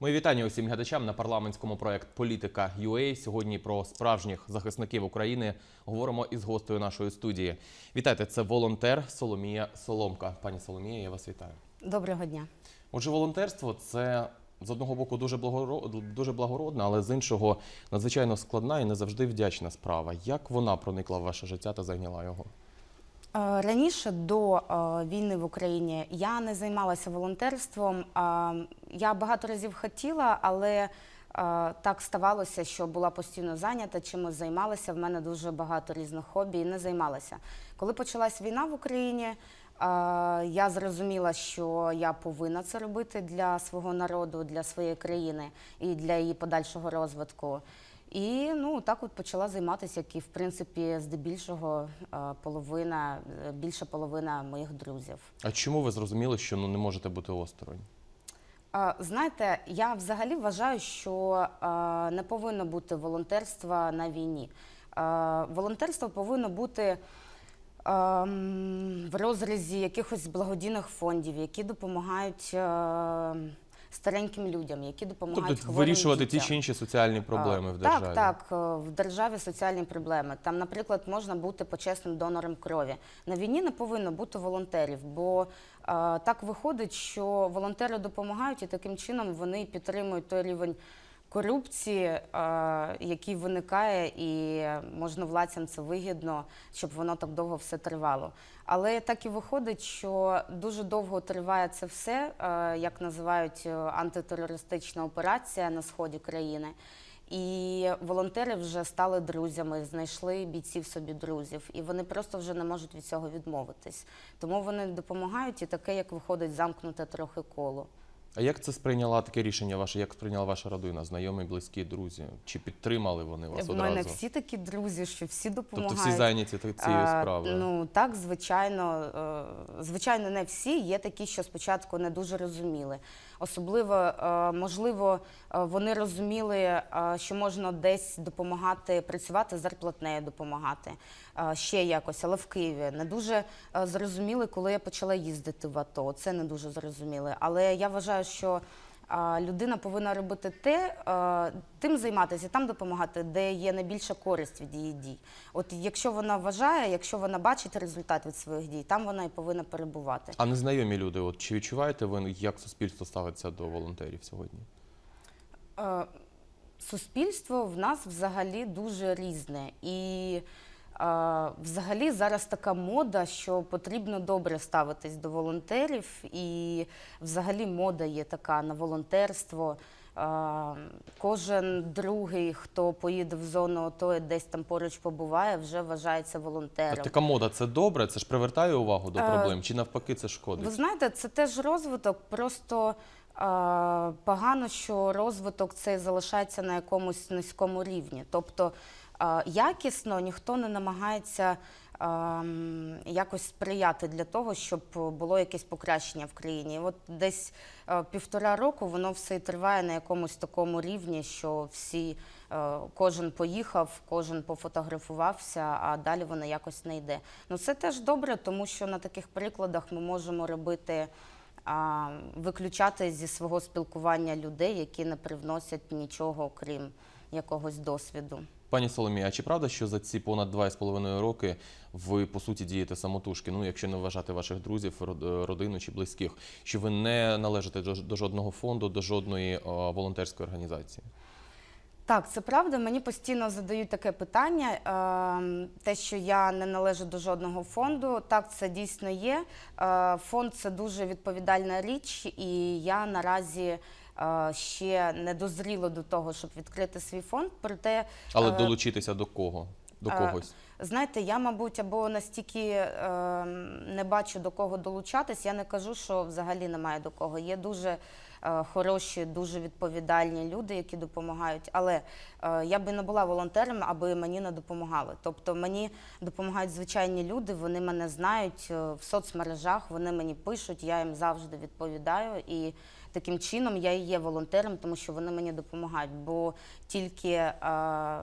Мої вітання усім глядачам на парламентському проект Політика UA. Сьогодні про справжніх захисників України говоримо із гостею нашої студії. Вітайте, це волонтер Соломія Соломка. Пані Соломія, я вас вітаю. Доброго дня. Отже, волонтерство це з одного боку дуже дуже благородна, але з іншого надзвичайно складна і не завжди вдячна справа. Як вона проникла в ваше життя та зайняла його? Е, Раніше до е, війни в Україні я не займалася волонтерством. Е, Я багато разів хотіла, але так ставалося, що була постійно зайнята, чимось займалася. В мене дуже багато різних хобі і не займалася. Коли почалась війна в Україні, я зрозуміла, що я повинна це робити для свого народу, для своєї країни і для її подальшого розвитку. І ну так от почала займатися, як і в принципі здебільшого е, половина, е, більше половина моїх друзів. А чому ви зрозуміли, що ну не можете бути осторонь? Знаєте, я взагалі вважаю, що е, не повинно бути волонтерства на війні. Волонтерство повинно бути ем, в розрізі якихось благодійних фондів, які допомагають е, стареньким людям, які допомагають Тобто хворим вирішувати ті чи інші соціальні проблеми А, в державі? Так, так, е, в державі соціальні проблеми. Там, наприклад, можна бути почесним донором крові. На війні не повинно бути волонтерів, бо а, так виходить, що волонтери допомагають і таким чином вони підтримують той рівень корупції, е, який виникає, і можновладцям це вигідно, щоб воно так довго все тривало. Але так і виходить, що дуже довго триває це все, е, як називають е, антитерористична операція на сході країни. І волонтери вже стали друзями, знайшли бійців собі друзів, і вони просто вже не можуть від цього відмовитись. Тому вони допомагають, і таке, як виходить, замкнуте трохи коло. А як це сприйняла таке рішення ваше? Як сприйняла ваша родина, знайомі, близькі, друзі? Чи підтримали вони вас В одразу? мене всі такі друзі, що всі допомагають. Тобто всі зайняті цією справою? Ну так, звичайно, е, звичайно, не всі. Є такі, що спочатку не дуже розуміли. Особливо, е, можливо, е, вони розуміли, е, що можна десь допомагати, працювати зарплатнею допомагати ще якось, але в Києві не дуже зрозуміли, коли я почала їздити в АТО. Це не дуже зрозуміли. Але я вважаю, що людина повинна робити те, е, тим займатися, там допомагати, де є найбільша користь від її дій. От якщо вона вважає, якщо вона бачить результат від своїх дій, там вона і повинна перебувати. А незнайомі люди, от чи відчуваєте ви, як суспільство ставиться до волонтерів сьогодні? Е, Суспільство в нас взагалі дуже різне. І взагалі зараз така мода, що потрібно добре ставитись до волонтерів, і взагалі мода є така на волонтерство. Кожен другий, хто поїде в зону АТО і десь там поруч побуває, вже вважається волонтером. Така мода це добре, це ж привертає увагу до Е, проблем, чи навпаки це Ви знаєте, це теж розвиток. Просто погано, що розвиток цей залишається на якомусь низькому рівні. Тобто якісно ніхто не намагається е, якось сприяти для того, щоб було якесь покращення в країні. От десь е, півтора року воно все триває на якомусь такому рівні, що всі. е, Кожен поїхав, кожен пофотографувався, а далі воно якось не йде. Ну це теж добре, тому що на таких прикладах ми можемо робити, виключати зі свого спілкування людей, які не привносять нічого, крім якогось досвіду. Пані Соломія, а чи правда, що за ці понад два з половиною роки ви по суті дієте самотужки? Ну, якщо не вважати ваших друзів, родину чи близьких, що ви не належите до, жодного фонду, до жодної волонтерської організації? Так, це правда. Мені постійно задають таке питання. Е, Те, що я не належу до жодного фонду, так це дійсно є. Е, Фонд це дуже відповідальна річ, і я наразі ще не дозріла до того, щоб відкрити свій фонд. Проте Але е, долучитися до кого? До Е, когось? Знаєте, я, мабуть, або настільки е, не бачу до кого долучатись, я не кажу, що взагалі немає до кого. Є дуже е, хороші, дуже відповідальні люди, які допомагають. Але е, я би не була волонтером, аби мені не допомагали. Тобто мені допомагають звичайні люди, вони мене знають е, в соцмережах, вони мені пишуть, я їм завжди відповідаю. І таким чином я і є волонтером, тому що вони мені допомагають. Бо тільки. Е,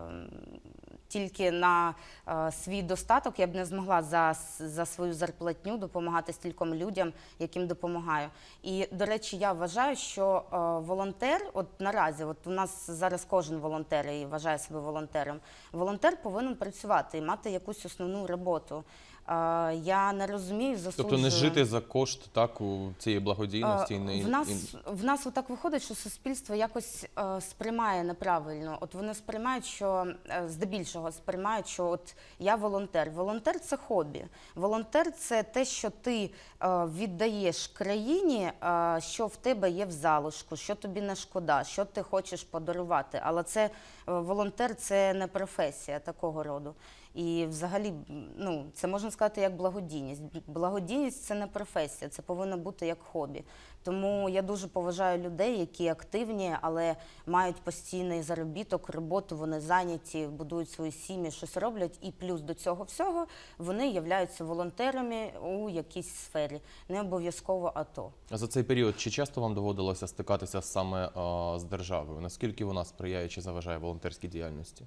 тільки на е, свій достаток я б не змогла за, за свою зарплатню допомагати стільком людям, яким допомагаю. І до речі, я вважаю, що е, волонтер, от наразі, от у нас зараз кожен волонтер і вважає себе волонтером. Волонтер повинен працювати і мати якусь основну роботу. Я не розумію, засуджую. Тобто не жити за кошт так у цієї благодійності. не- В нас, в нас отак виходить, що суспільство якось е, сприймає неправильно. От вони сприймають, що е, здебільшого сприймають, що от я волонтер. Волонтер це хобі. Волонтер це те, що ти е, віддаєш країні, що в тебе є в залишку, що тобі не шкода, що ти хочеш подарувати. Але це волонтер це не професія такого роду. І взагалі, ну, це можна сказати як благодійність. Благодійність це не професія, це повинно бути як хобі. Тому я дуже поважаю людей, які активні, але мають постійний заробіток, роботу, вони зайняті, будують свої сім'ї, щось роблять. І плюс до цього всього вони являються волонтерами у якійсь сфері, не обов'язково АТО. А за цей період чи часто вам доводилося стикатися саме а, з державою? Наскільки вона сприяє чи заважає волонтерській діяльності?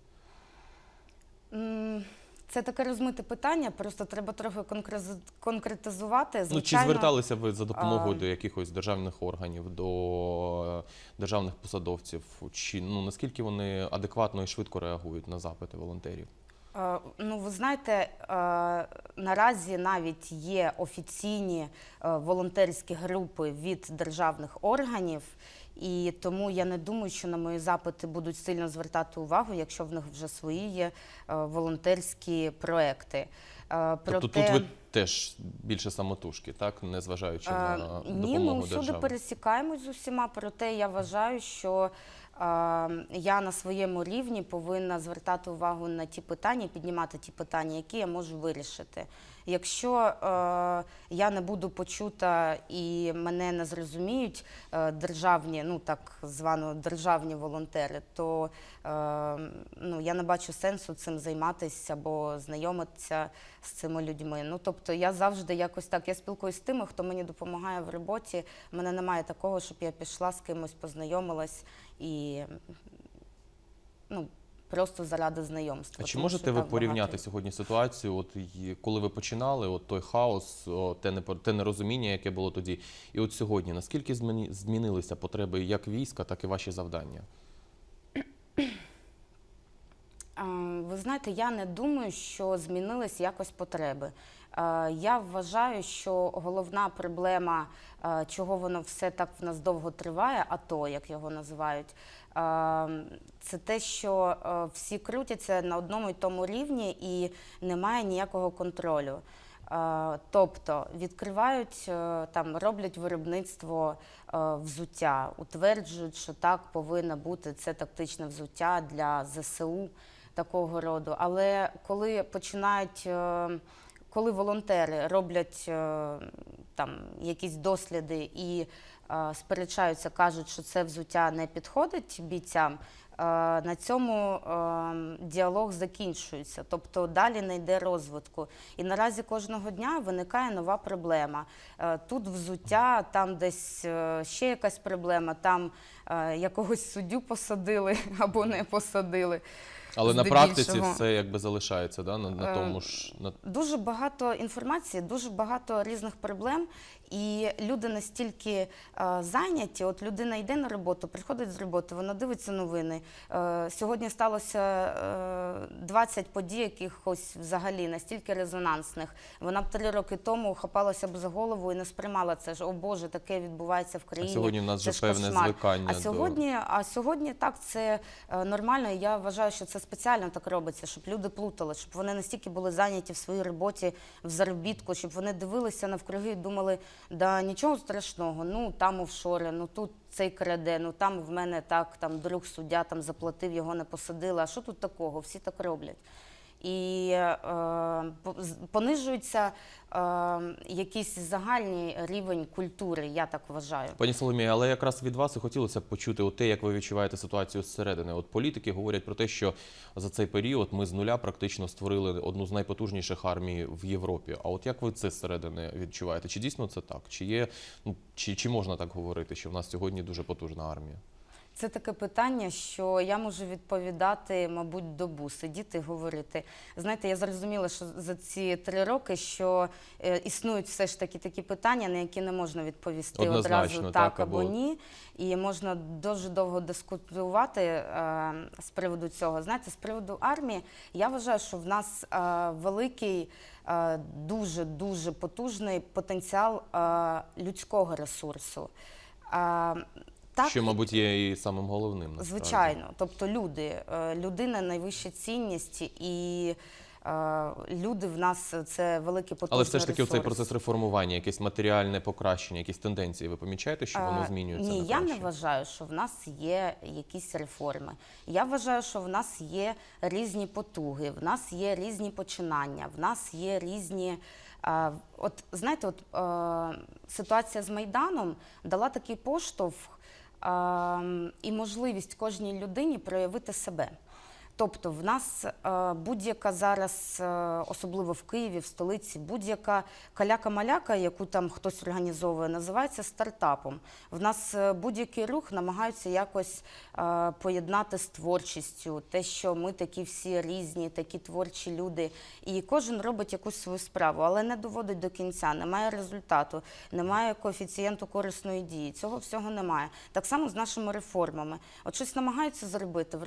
Це таке розмите питання, просто треба трохи конкретизувати. Ну, чи зверталися ви за допомогою а- до якихось державних органів, до е, державних посадовців? Чи ну наскільки вони адекватно і швидко реагують на запити волонтерів? Ну, ви знаєте, е, наразі навіть є офіційні е, волонтерські групи від державних органів, і тому я не думаю, що на мої запити будуть сильно звертати увагу, якщо в них вже свої є е, волонтерські проекти. Проте... Тобто тут ви теж більше самотужки, так незважаючи зважаючи на Ні, ми усюди пересікаємось з усіма, проте я вважаю, що е, я на своєму рівні повинна звертати увагу на ті питання, піднімати ті питання, які я можу вирішити. Якщо е, я не буду почута і мене не зрозуміють е, державні, ну так звано державні волонтери, то е, ну, я не бачу сенсу цим займатися або знайомитися з цими людьми. Ну тобто я завжди якось так. Я спілкуюсь з тими, хто мені допомагає в роботі. У мене немає такого, щоб я пішла з кимось, познайомилась і ну. Просто заради знайомства. А чи тому можете ви порівняти багато- сьогодні ситуацію? От коли ви починали, от той хаос, о, те не те нерозуміння, яке було тоді, і от сьогодні, наскільки змінилися потреби як війська, так і ваші завдання? Ви знаєте, я не думаю, що змінились якось потреби. Е, Я вважаю, що головна проблема, е, чого воно все так в нас довго триває, АТО, як його називають, е, це те, що всі крутяться на одному і тому рівні і немає ніякого контролю. Тобто відкривають там, роблять виробництво взуття, утверджують, що так повинно бути це тактичне взуття для ЗСУ такого роду. Але коли починають, коли волонтери роблять е, там якісь досліди і е, сперечаються, кажуть, що це взуття не підходить бійцям. е, На цьому діалог закінчується, тобто далі не йде розвитку. І наразі кожного дня виникає нова проблема. Тут взуття, там десь ще якась проблема, там якогось суддю посадили або не посадили. Але на практиці все якби залишається, да? на, на Е, тому ж на Дуже багато інформації, дуже багато різних проблем, і люди настільки е, зайняті. От людина йде на роботу, приходить з роботи, вона дивиться новини. Е, сьогодні сталося е, 20 подій, якихось взагалі настільки резонансних. Вона б три роки тому хапалася б за голову і не сприймала це ж. О Боже, таке відбувається в а країні. сьогодні в нас вже певне кошмар. звикання А до сьогодні, а сьогодні так це е, нормально. Я вважаю, що це спеціально так робиться, щоб люди плутали, щоб вони настільки були зайняті в своїй роботі, в заробітку, щоб вони дивилися навкруги і думали, да нічого страшного, ну там офшори, ну тут цей краде, ну там в мене так, там друг суддя там заплатив, його не посадили. А що тут такого? Всі так роблять. І е, понижується е, якийсь загальний рівень культури, я так вважаю. Пані Соломія, але якраз від вас і хотілося б почути от те, як ви відчуваєте ситуацію зсередини. От політики говорять про те, що за цей період ми з нуля практично створили одну з найпотужніших армій в Європі. А от як ви це зсередини відчуваєте? Чи дійсно це так? Чи є ну чи, чи можна так говорити, що в нас сьогодні дуже потужна армія? Це таке питання, що я можу відповідати, мабуть, добу, сидіти і говорити. Знаєте, я зрозуміла, що за ці три роки, що е, існують все ж таки такі питання, на які не можна відповісти Однозначно, одразу так, так, або ні. І можна дуже довго дискутувати е, з приводу цього. Знаєте, з приводу армії, я вважаю, що в нас е, великий, е, дуже дуже потужний потенціал е, людського ресурсу. Е, так, Що, мабуть, є і самим головним. насправді. Звичайно, тобто люди, е, людина найвища цінність, і е, люди в нас це великий потужний Але все ж таки ресурс. цей процес реформування, якесь матеріальне покращення, якісь тенденції, ви помічаєте, що воно Е, змінюється? Ні, на я не вважаю, що в нас є якісь реформи. Я вважаю, що в нас є різні потуги, в нас є різні починання, в нас є різні. е, От знаєте, от е, ситуація з Майданом дала такий поштовх е, і можливість кожній людині проявити себе. Тобто в нас е, будь-яка зараз, е, особливо в Києві, в столиці, будь-яка каляка-маляка, яку там хтось організовує, називається стартапом. В нас е, будь-який рух намагаються якось поєднати з творчістю, те, що ми такі всі різні, такі творчі люди, і кожен робить якусь свою справу, але не доводить до кінця, немає результату, немає коефіцієнту корисної дії. Цього всього немає. Так само з нашими реформами. От щось намагаються зробити.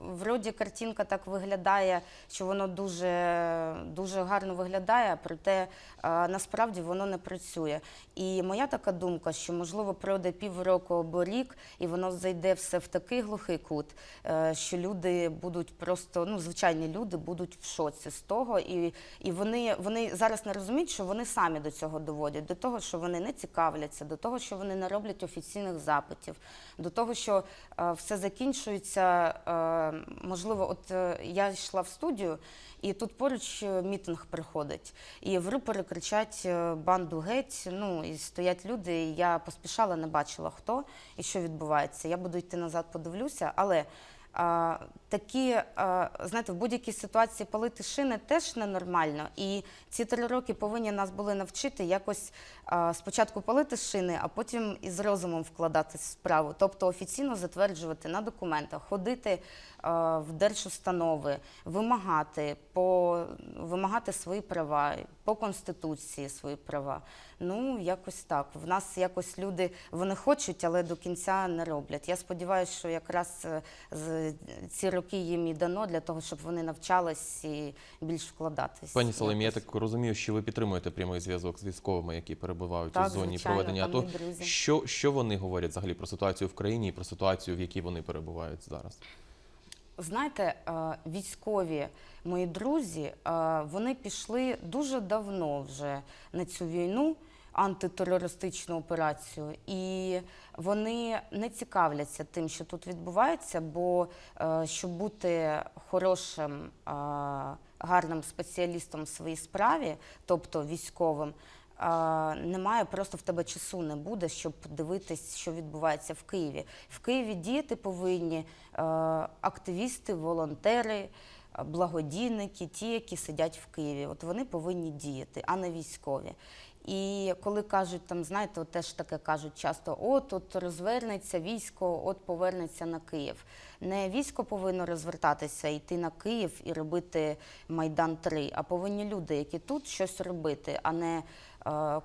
Вроді, вроді картинка так виглядає, що воно дуже, дуже гарно виглядає, проте е, насправді воно не працює. І моя така думка, що можливо пройде півроку або рік, і воно зайде все в такий глухий кут, е, що люди будуть просто, ну звичайні люди будуть в шоці з того, і, і вони, вони зараз не розуміють, що вони самі до цього доводять, до того, що вони не цікавляться, до того, що вони не роблять офіційних запитів, до того, що е, все закінчується. Е, можливо, от е, я йшла в студію, і тут поруч е, мітинг приходить, і в рупори кричать е, банду геть. Ну і стоять люди. І я поспішала, не бачила хто і що відбувається. Я буду йти назад, подивлюся, але. А, такі, а, знаєте, в будь-якій ситуації палити шини теж ненормально. І ці три роки повинні нас були навчити якось а, спочатку палити шини, а потім із розумом вкладати справу. Тобто офіційно затверджувати на документах, ходити в держустанови, вимагати, по, вимагати свої права, по конституції свої права. Ну, якось так. В нас якось люди вони хочуть, але до кінця не роблять. Я сподіваюся, що якраз е, ці роки їм і дано для того, щоб вони навчались і більш вкладатись. Пані Соломі, я так розумію, що ви підтримуєте прямий зв'язок з військовими, які перебувають Так, у зоні звичайно, проведення АТО. друзі. Що, що вони говорять взагалі про ситуацію в країні і про ситуацію, в якій вони перебувають зараз? Знаєте, е, військові мої друзі, е, вони пішли дуже давно вже на цю війну, антитерористичну операцію, і вони не цікавляться тим, що тут відбувається, бо е, щоб бути хорошим, гарним спеціалістом в своїй справі, тобто військовим. Немає, просто в тебе часу не буде, щоб дивитись, що відбувається в Києві. В Києві діяти повинні е, активісти, волонтери, е, благодійники, ті, які сидять в Києві. От вони повинні діяти, а не військові. І коли кажуть, там знаєте, от теж таке кажуть часто: от от розвернеться військо, от повернеться на Київ. Не військо повинно розвертатися, йти на Київ і робити Майдан 3 а повинні люди, які тут щось робити, а не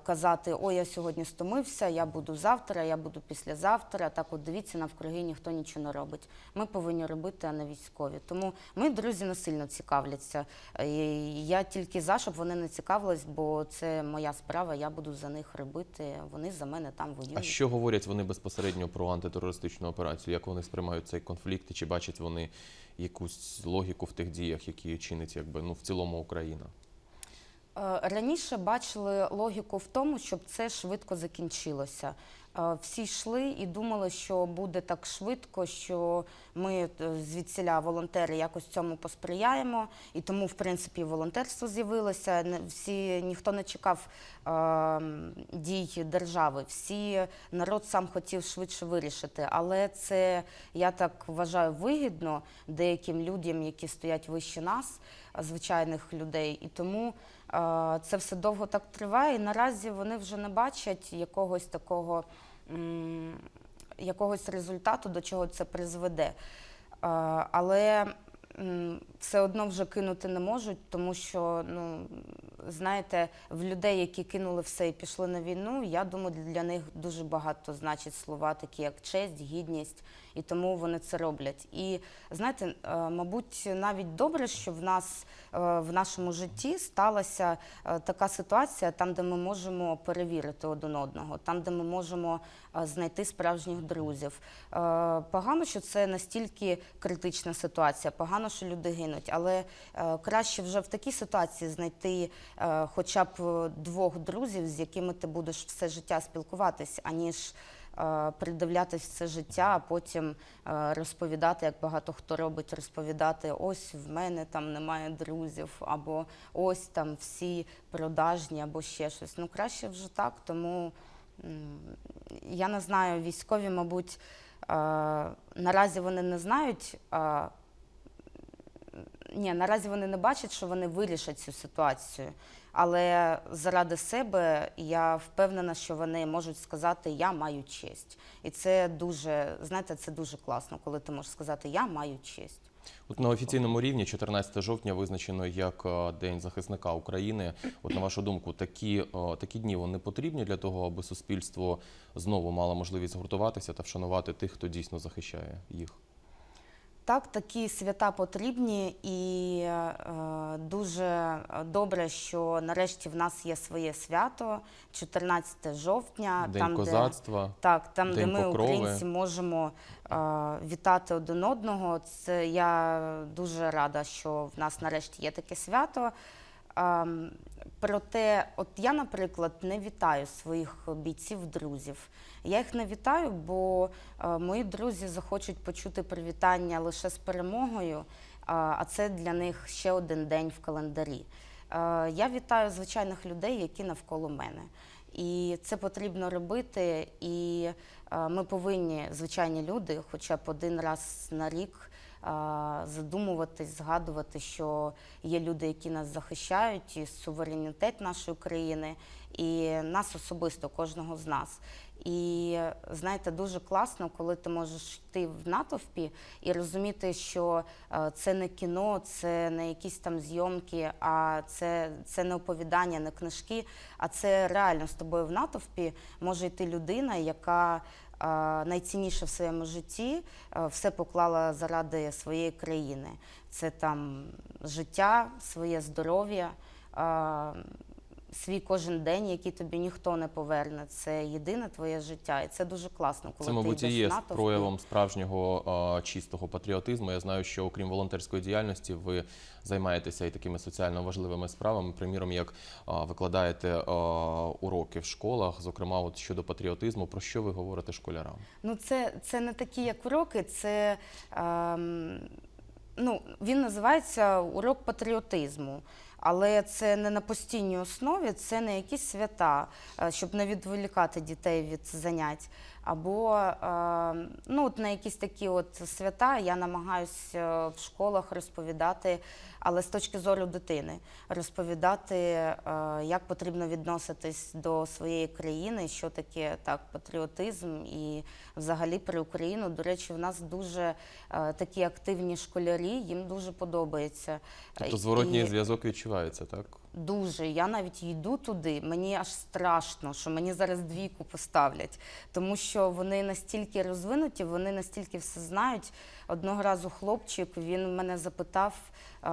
казати, ой, я сьогодні стомився, я буду завтра, я буду післязавтра. Так от дивіться, навкруги ніхто нічого не робить. Ми повинні робити, а не військові. Тому мої друзі не сильно цікавляться. Е, І я тільки за, щоб вони не цікавились, бо це моя справа, я буду за них робити. Вони за мене там воюють. А що говорять вони безпосередньо про антитерористичну операцію? Як вони сприймають цей конфлікт? Чи бачать вони якусь логіку в тих діях, які чинить якби ну в цілому Україна? Е, Раніше бачили логіку в тому, щоб це швидко закінчилося. Е, Всі йшли і думали, що буде так швидко, що ми е, звідсіля волонтери якось цьому посприяємо, і тому, в принципі, волонтерство з'явилося. Всі ніхто не чекав е, дій держави. Всі народ сам хотів швидше вирішити. Але це я так вважаю вигідно деяким людям, які стоять вище нас, звичайних людей. І тому е, це все довго так триває. І наразі вони вже не бачать якогось такого. якогось результату, до чого це призведе. Е, Але все одно вже кинути не можуть, тому що, ну, знаєте, в людей, які кинули все і пішли на війну, я думаю, для них дуже багато значить слова, такі як честь, гідність, і тому вони це роблять. І знаєте, е, мабуть, навіть добре, що в нас е, в нашому житті сталася е, така ситуація, там, де ми можемо перевірити один одного, там, де ми можемо знайти справжніх друзів. Погано, що це настільки критична ситуація, погано, що люди гинуть, але е, краще вже в такій ситуації знайти е, хоча б е, двох друзів, з якими ти будеш все життя спілкуватись, аніж придивлятись все життя, а потім розповідати, як багато хто робить, розповідати, ось в мене там немає друзів, або ось там всі продажні, або ще щось. Ну краще вже так, тому я не знаю, військові, мабуть, наразі вони не знають. Ні, наразі вони не бачать, що вони вирішать цю ситуацію. Але заради себе я впевнена, що вони можуть сказати Я маю честь. І це дуже, знаєте, це дуже класно, коли ти можеш сказати Я маю честь. От на офіційному рівні 14 жовтня визначено як е, День захисника України. От на вашу думку, такі, е, такі дні вони потрібні для того, аби суспільство знову мало можливість згуртуватися та вшанувати тих, хто дійсно захищає їх. Так, такі свята потрібні, і е, дуже добре, що нарешті в нас є своє свято 14 жовтня, День там, де. Так, там, День де ми, Покрови. українці, можемо е, вітати один одного. Це я дуже рада, що в нас нарешті є таке свято. Проте, от я, наприклад, не вітаю своїх бійців, друзів. Я їх не вітаю, бо е, мої друзі захочуть почути привітання лише з перемогою, а це для них ще один день в календарі. Е, я вітаю звичайних людей, які навколо мене. І це потрібно робити. І е, ми повинні, звичайні люди, хоча б один раз на рік задумуватись, згадувати, що є люди, які нас захищають, і суверенітет нашої країни, і нас особисто, кожного з нас. І знаєте, дуже класно, коли ти можеш йти в натовпі і розуміти, що е, це не кіно, це не якісь там зйомки, а це, це не оповідання, не книжки, а це реально з тобою в натовпі може йти людина, яка найцінніше в своєму житті е, все поклала заради своєї країни. Це там життя, своє здоров'я. Свій кожен день, який тобі ніхто не поверне, це єдине твоє життя, і це дуже класно, коли Це, ти мабуть, і є в проявом справжнього е, чистого патріотизму. Я знаю, що окрім волонтерської діяльності, ви займаєтеся і такими соціально важливими справами. Приміром, як викладаєте уроки в школах, зокрема, от щодо патріотизму. Про що ви говорите школярам? Ну, це, це не такі, як уроки, це ем, ну, він називається урок патріотизму. Але це не на постійній основі, це не якісь свята, е, щоб не відволікати дітей від занять. Або е, ну, от на якісь такі от свята я намагаюся в школах розповідати, але з точки зору дитини, розповідати, е, як потрібно відноситись до своєї країни, що таке так патріотизм і взагалі про Україну. До речі, в нас дуже е, такі активні школярі, їм дуже подобається. Тобто зворотній І- зв'язок відчувається, так? Дуже. Я навіть йду туди, мені аж страшно, що мені зараз двійку поставлять, тому що вони настільки розвинуті, вони настільки все знають. Одного разу хлопчик він мене запитав, е,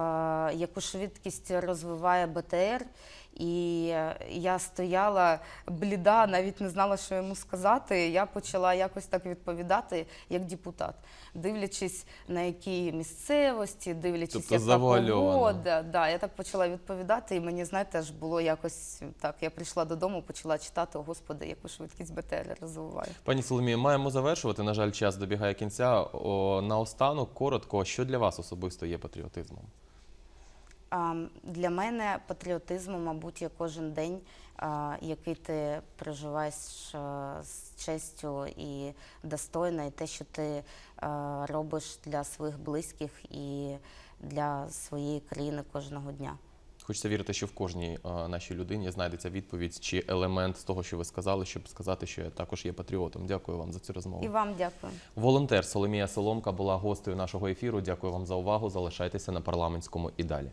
яку швидкість розвиває БТР. І е, я стояла бліда, навіть не знала, що йому сказати. Я почала якось так відповідати, як депутат, дивлячись на які місцевості, дивлячись, Тобто яка погода. Да, да, я так почала відповідати, і мені, знаєте, аж було якось так. Я прийшла додому, почала читати, о Господи, яку швидкість БТР розвиває. Пані Соломія, маємо завершувати. На жаль, час добігає кінця. О, наостанок, коротко, що для вас особисто є патріотизмом? Для мене патріотизмом, мабуть, є кожен день, який ти проживаєш з честю і достойно, і те, що ти робиш для своїх близьких і для своєї країни кожного дня. Хочеться вірити, що в кожній нашій людині знайдеться відповідь чи елемент з того, що ви сказали, щоб сказати, що я також є патріотом. Дякую вам за цю розмову. І вам дякую. Волонтер Соломія Соломка була гостею нашого ефіру. Дякую вам за увагу. Залишайтеся на парламентському і далі.